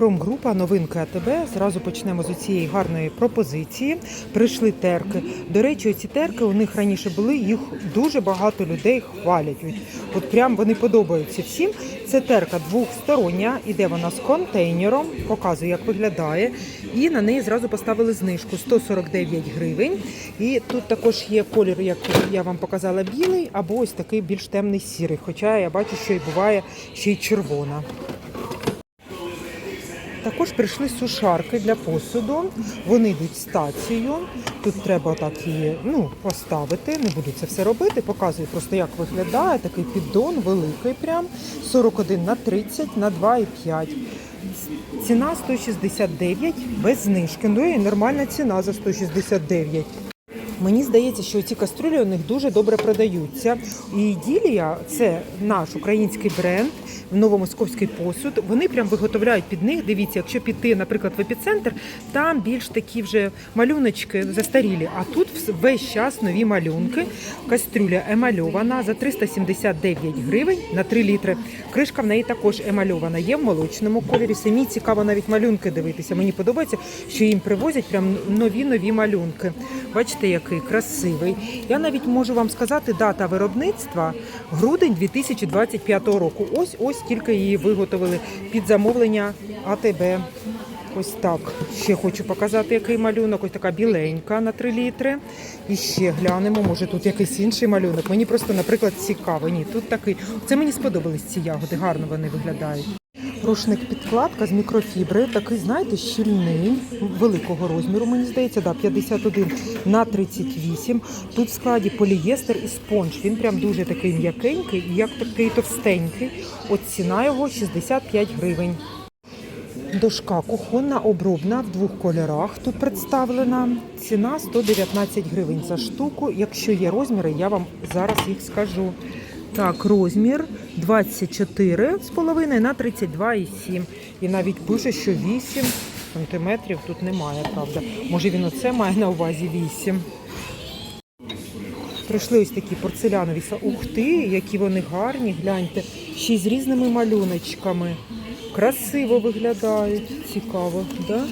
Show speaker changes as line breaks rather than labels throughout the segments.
Промгрупа новинки АТБ. Зразу почнемо з цієї гарної пропозиції. Прийшли терки. До речі, ці терки у них раніше були, їх дуже багато людей хвалять. От- прям вони подобаються всім. Це терка двохстороння, іде вона з контейнером, показую, як виглядає. І на неї зразу поставили знижку 149 гривень. І тут також є колір, як я вам показала, білий, або ось такий більш темний сірий. Хоча я бачу, що і буває ще й червона. Також прийшли сушарки для посуду. Вони йдуть стацією. Тут треба так її ну, поставити. Не буду це все робити. Показую просто, як виглядає. Такий піддон великий, прям 41 на 30 на 2,5. Ціна 169 без знижки. Ну і нормальна ціна за 169. Мені здається, що ці каструлі у них дуже добре продаються. І Ділія це наш український бренд, новомосковський посуд. Вони прям виготовляють під них. Дивіться, якщо піти, наприклад, в епіцентр, там більш такі вже малюночки застарілі. А тут весь час нові малюнки. Кастрюля емальована за 379 гривень на 3 літри. Кришка в неї також емальована. Є в молочному кольорі. Самі цікаво навіть малюнки дивитися. Мені подобається, що їм привозять прям нові нові малюнки. Бачите, який красивий. Я навіть можу вам сказати, дата виробництва грудень 2025 року. Ось ось тільки її виготовили під замовлення АТБ. Ось так. Ще хочу показати, який малюнок. Ось така біленька на 3 літри. І ще глянемо, може тут якийсь інший малюнок. Мені просто, наприклад, цікаво. Ні, тут такий. Це мені сподобались ці ягоди, гарно вони виглядають. Рушник підкладка з мікрофібри, такий, знаєте, щільний, великого розміру, мені здається, да, 51 на 38. Тут в складі полієстер і спонж. Він прям дуже такий м'якенький, і як такий товстенький. От ціна його 65 гривень. Дошка кухонна обробна в двох кольорах тут представлена. Ціна 119 гривень за штуку. Якщо є розміри, я вам зараз їх скажу. Так, розмір 24,5 на 32,7. І навіть пише, що 8 сантиметрів тут немає, правда. Може він оце має на увазі 8. Прийшли ось такі порцелянові Ух ти, які вони гарні, гляньте. Ще з різними малюночками. Красиво виглядають. Цікаво, да?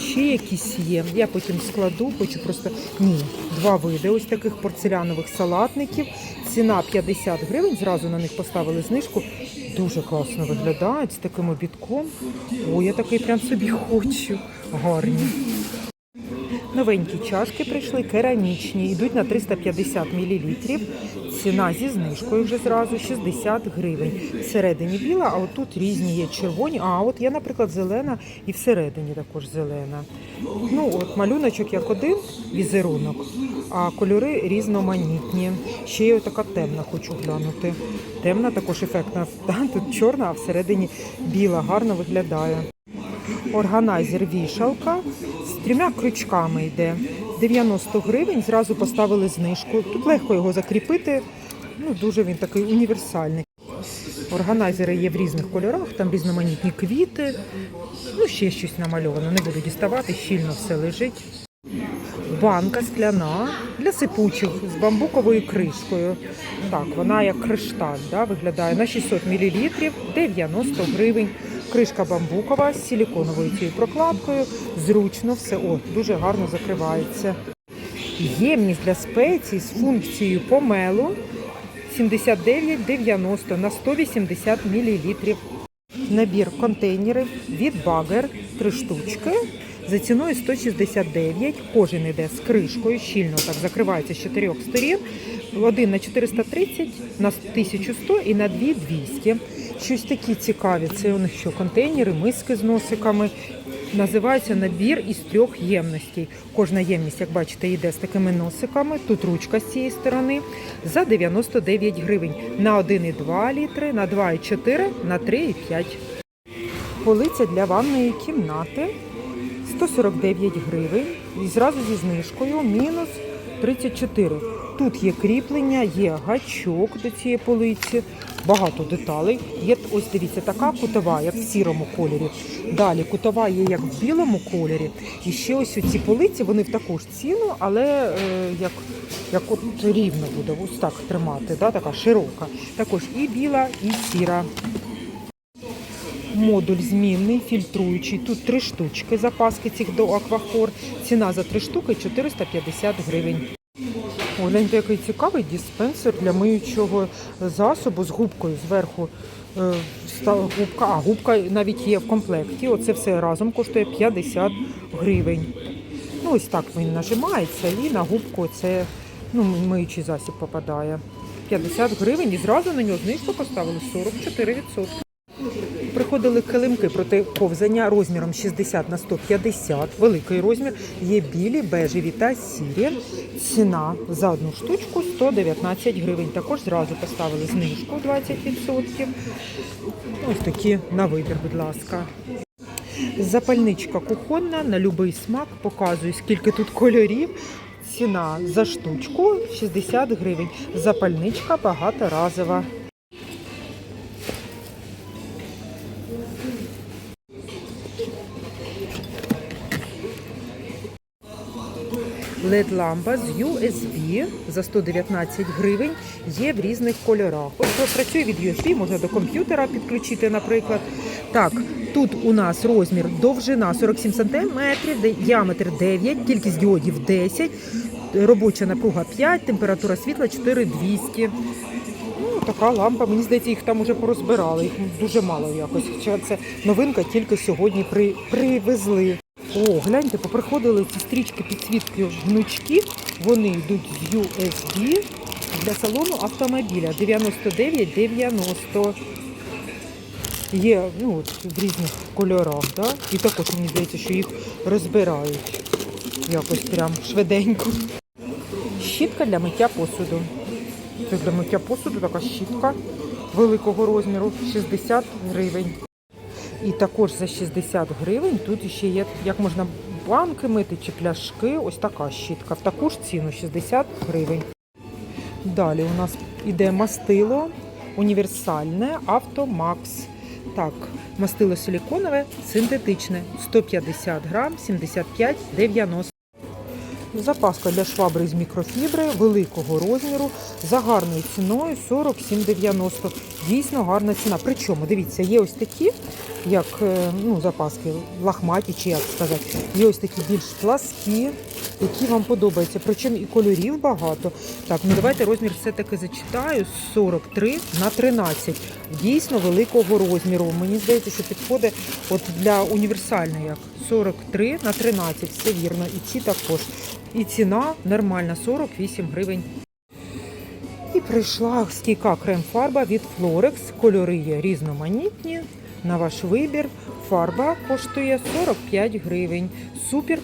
Ще якісь є. Я потім складу, хочу просто. Ні, два види ось таких порцелянових салатників. Ціна 50 гривень. Зразу на них поставили знижку. Дуже класно виглядають з таким обідком. Ой, я такий прям собі хочу. Гарні. Новенькі чашки прийшли керамічні, йдуть на 350 мл. Ціна зі знижкою вже зразу 60 гривень. Всередині біла, а отут різні є червоні. А от є, наприклад, зелена і всередині також зелена. Ну от малюночок як один візерунок, а кольори різноманітні. Ще є така темна, хочу глянути. Темна також ефектна. Тут чорна, а всередині біла, гарно виглядає. Органайзер вішалка з трьома крючками йде. 90 гривень, зразу поставили знижку. Тут легко його закріпити. Ну, дуже він такий універсальний. Органайзери є в різних кольорах, там різноманітні квіти. Ну, ще щось намальовано. Не буду діставати, щільно все лежить. Банка скляна для сипучих з бамбуковою кришкою. Так, вона як кришталь, да, виглядає на 600 мл, 90 гривень. Кришка бамбукова з силіконовою цією прокладкою. Зручно все. О, дуже гарно закривається. Ємність для спецій з функцією помелу 79,90 на 180 мл. Набір контейнерів від багер, три штучки. За ціною 169. Кожен іде з кришкою, щільно так закривається з чотирьох сторін. Один на 430, на 1100 і на 2200. Щось такі цікаві. Це у них що контейнери, миски з носиками. Називається набір із трьох ємностей. Кожна ємність, як бачите, йде з такими носиками. Тут ручка з цієї сторони за 99 гривень на 1,2 літри, на 2,4, на 3,5. Полиця для ванної кімнати 149 гривень. І зразу зі знижкою мінус 34. Тут є кріплення, є гачок до цієї полиці, багато деталей. Є ось дивіться, така кутова, як в сірому кольорі. Далі кутова є як в білому кольорі. І ще ось ці полиці, вони в таку ж ціну, але е, як, як от рівно буде, ось так тримати, да, така широка. Також і біла, і сіра. модуль змінний, фільтруючий. Тут три штучки запаски цих до Аквафор. Ціна за три штуки 450 гривень. Гляньте, який цікавий диспенсер для миючого засобу з губкою зверху. е, Губка, а губка навіть є в комплекті. Оце все разом коштує 50 гривень. Ну, ось так він нажимається і на губку це ну, миючий засіб попадає. 50 гривень і зразу на нього знижку поставили 44%. Приходили килимки проти ковзання розміром 60 на 150, великий розмір. Є білі, бежеві та сірі. Ціна за одну штучку 119 гривень. Також зразу поставили знижку 20%. Ось такі на вибір, будь ласка. Запальничка кухонна на будь-який смак. Показую, скільки тут кольорів. Ціна за штучку 60 гривень. Запальничка багаторазова. Led лампа з USB за 119 гривень є в різних кольорах. Ось працює від USB, можна до комп'ютера підключити, наприклад. Так, тут у нас розмір довжина 47 см, діаметр 9, кількість діодів 10, робоча напруга 5, температура світла 4200. Ну, така лампа. Мені здається, їх там уже порозбирали. Їх дуже мало якось. Хоча це новинка тільки сьогодні при... привезли. О, гляньте, поприходили ці стрічки підсвітки гнучки. Вони йдуть з USB для салону автомобіля 99,90. Є ну, от, в різних кольорах, да? і також мені здається, що їх розбирають якось прям швиденько. Щітка для миття посуду. Це для миття посуду така щітка великого розміру 60 гривень. І також за 60 гривень тут ще є, як можна банки мити чи пляшки. Ось така щітка. В таку ж ціну 60 гривень. Далі у нас іде мастило універсальне Автомакс. Так, мастило силіконове, синтетичне 150 грам, 75,90. Запаска для швабри з мікрофібри великого розміру за гарною ціною 47,90. Дійсно гарна ціна. Причому, дивіться, є ось такі, як е, ну, запаски, лахматі, чи як сказати. Є ось такі більш пласкі, які вам подобаються. Причому і кольорів багато. Так, ну давайте розмір все-таки зачитаю. 43 на 13. Дійсно великого розміру. Мені здається, що підходить от для універсальної як 43 на 13. Все вірно. І ці також. І ціна нормальна 48 гривень. І прийшла стійка крем-фарба від Florex. Кольори є різноманітні. На ваш вибір. Фарба коштує 45 гривень. Супер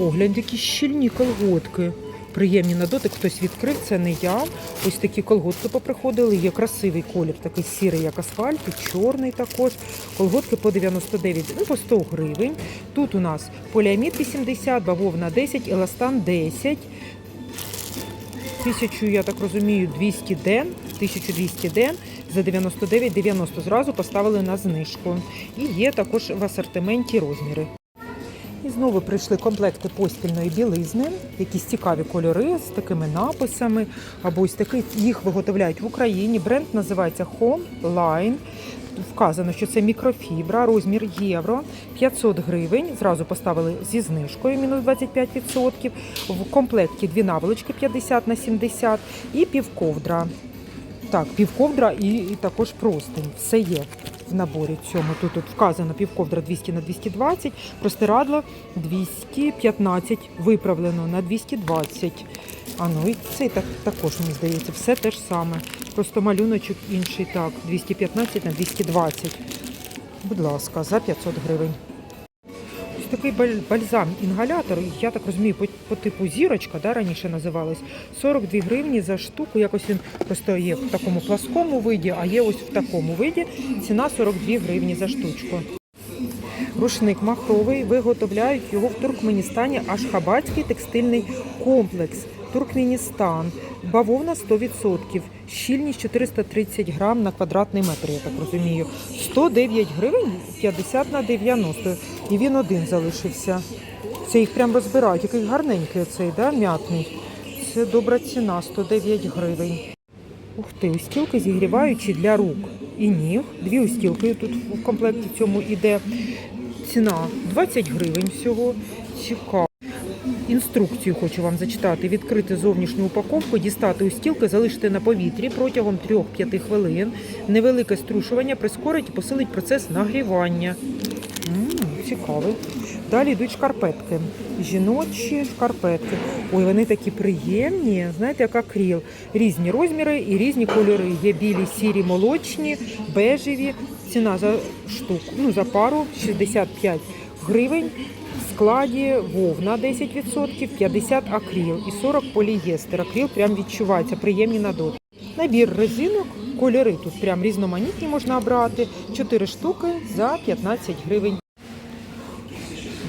Оглянь, які щільні колготки. Приємні на дотик, хтось відкрив, це не я. Ось такі колготки поприходили. Є красивий колір, такий сірий, як асфальт, і чорний також. Колготки по 99, ну по 100 гривень. Тут у нас поліамід 80, бавовна 10, еластан 10. Тисячу, я так розумію, 200 ден, 1200 ден за 99,90 зразу поставили на знижку. І є також в асортименті розміри. Знову прийшли комплекти постільної білизни, якісь цікаві кольори з такими написами. Або ось такий їх виготовляють в Україні. Бренд називається Home Line. Вказано, що це мікрофібра, розмір євро, 500 гривень. Зразу поставили зі знижкою мінус 25%. В комплекті дві наволочки 50 на 70 і півковдра. Так, півковдра і, і також простинь. Все є в наборі цьому. Тут, тут вказано півковдра 200 на 220, простирадло 215, виправлено на 220. А ну і цей так, також, мені здається, все те ж саме. Просто малюночок інший. Так, 215 на 220. Будь ласка, за 500 гривень. Такий баль- бальзам-інгалятор, я так розумію, по, по типу зірочка, да, раніше називалась. 42 гривні за штуку. Якось він просто є в такому пласкому виді, а є ось в такому виді. Ціна 42 гривні за штучку. Рушник махровий, виготовляють його в Туркменістані Ашхабадський текстильний комплекс. Туркменістан. Бавовна 100%. Щільність 430 грам на квадратний метр, я так розумію. 109 гривень 50 на 90. І він один залишився. Це їх прям розбирають. Який гарненький цей, да, м'ятний. Це добра ціна, 109 гривень. Ух ти, устілки зігріваючі для рук і ніг. Дві устілки тут в комплекті цьому іде. Ціна 20 гривень всього. Цікаво. Інструкцію хочу вам зачитати. Відкрити зовнішню упаковку, дістати устілки, залишити на повітрі протягом 3-5 хвилин. Невелике струшування прискорить і посилить процес нагрівання. М, цікавий. Далі йдуть шкарпетки. Жіночі шкарпетки. Ой, вони такі приємні. Знаєте, як акріл. Різні розміри і різні кольори. Є білі, сірі, молочні, бежеві. Ціна за штуку, ну за пару 65 гривень. В складі вовна 10%, 50 акріл і 40 полієстер. Акріл прям відчувається, приємні на дотик. Набір резинок, кольори тут прям різноманітні можна обрати. 4 штуки за 15 гривень.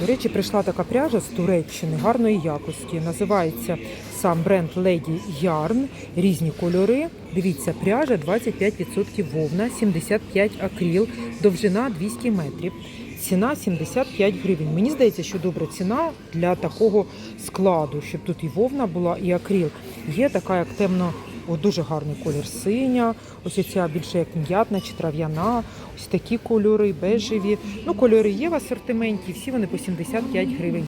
До речі, прийшла така пряжа з Туреччини гарної якості. Називається сам бренд Lady Yarn. Різні кольори. Дивіться, пряжа 25% вовна, 75 акріл, довжина 200 метрів. Ціна 75 гривень. Мені здається, що добра ціна для такого складу, щоб тут і вовна була, і акріл. Є така, як темно, о, дуже гарний колір синя, ось ця більше як м'ятна чи трав'яна, ось такі кольори, бежеві. Ну, кольори є в асортименті, всі вони по 75 гривень.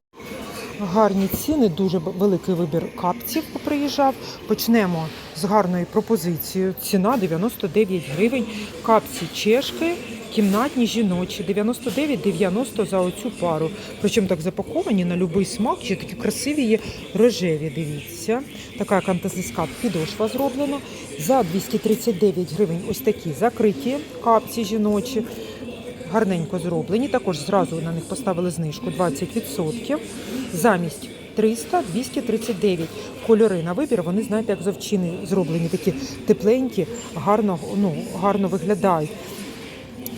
Гарні ціни, дуже великий вибір капців приїжджав. Почнемо з гарною пропозицією. Ціна 99 гривень. Капці чешки, кімнатні жіночі, 99-90 за оцю пару. Причому так запаковані на будь-який смак, ще такі красиві є рожеві. Дивіться. Така як антизискат підошва зроблена. За 239 гривень ось такі закриті капці жіночі гарненько зроблені. Також зразу на них поставили знижку 20%. Замість 300 239 кольори на вибір. Вони знаєте, як завчини зроблені, такі тепленькі, гарно, ну, гарно виглядають.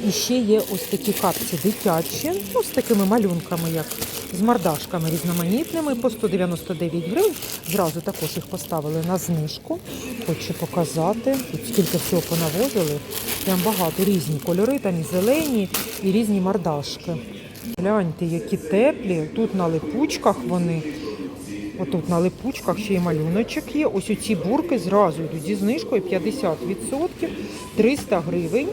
І ще є ось такі капці дитячі, ну, з такими малюнками, як з мордашками різноманітними, по 199 гривень. Зразу також їх поставили на знижку. Хочу показати. Тут скільки всього понавозили. Прям багато різні кольори, там і зелені, і різні мордашки. Гляньте, які теплі. Тут на липучках вони. Отут на липучках ще й малюночок є. Ось оці бурки зразу йдуть зі знижкою 50%, 300 гривень.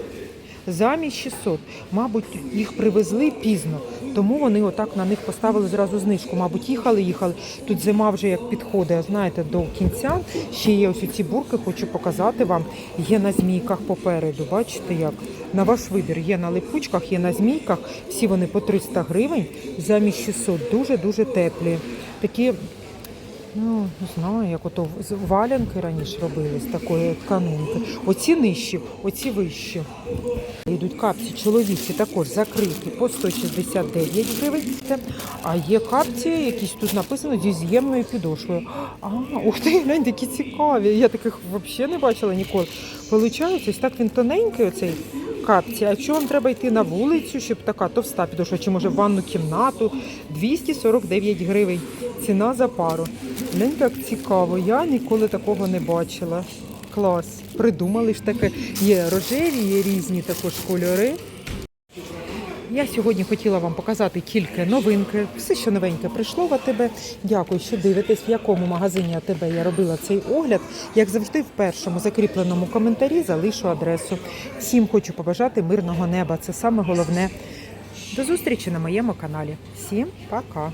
Замість 600. Мабуть, їх привезли пізно, тому вони отак на них поставили зразу знижку. Мабуть, їхали, їхали. Тут зима вже як підходить, знаєте, до кінця. Ще є ось ці бурки, хочу показати вам. Є на змійках попереду. Бачите, як на ваш вибір. Є на липучках, є на змійках. Всі вони по 300 гривень, замість 600. Дуже дуже теплі. Такі Ну, не знаю, як ото валянки раніше робили з такої тканинки. Оці нижчі, оці вищі. Йдуть капці чоловічі також закриті по 169 гривень. А є капці, якісь тут написано зі з'ємною підошвою. А, ух ти, глянь, такі цікаві. Я таких взагалі не бачила ніколи. Получається, ось так він тоненький, оцей капці. А якщо вам треба йти на вулицю, щоб така товста підошва, чи може в ванну кімнату, 249 гривень. Ціна за пару. Глянь, як цікаво. Я ніколи такого не бачила. Клас. Придумали ж таке. Є рожеві, є різні також кольори. Я сьогодні хотіла вам показати тільки новинки. Все, що новеньке прийшло в АТБ. Дякую, що дивитесь, в якому магазині АТБ я робила цей огляд. Як завжди, в першому закріпленому коментарі залишу адресу. Всім хочу побажати мирного неба. Це саме головне. До зустрічі на моєму каналі. Всім пока!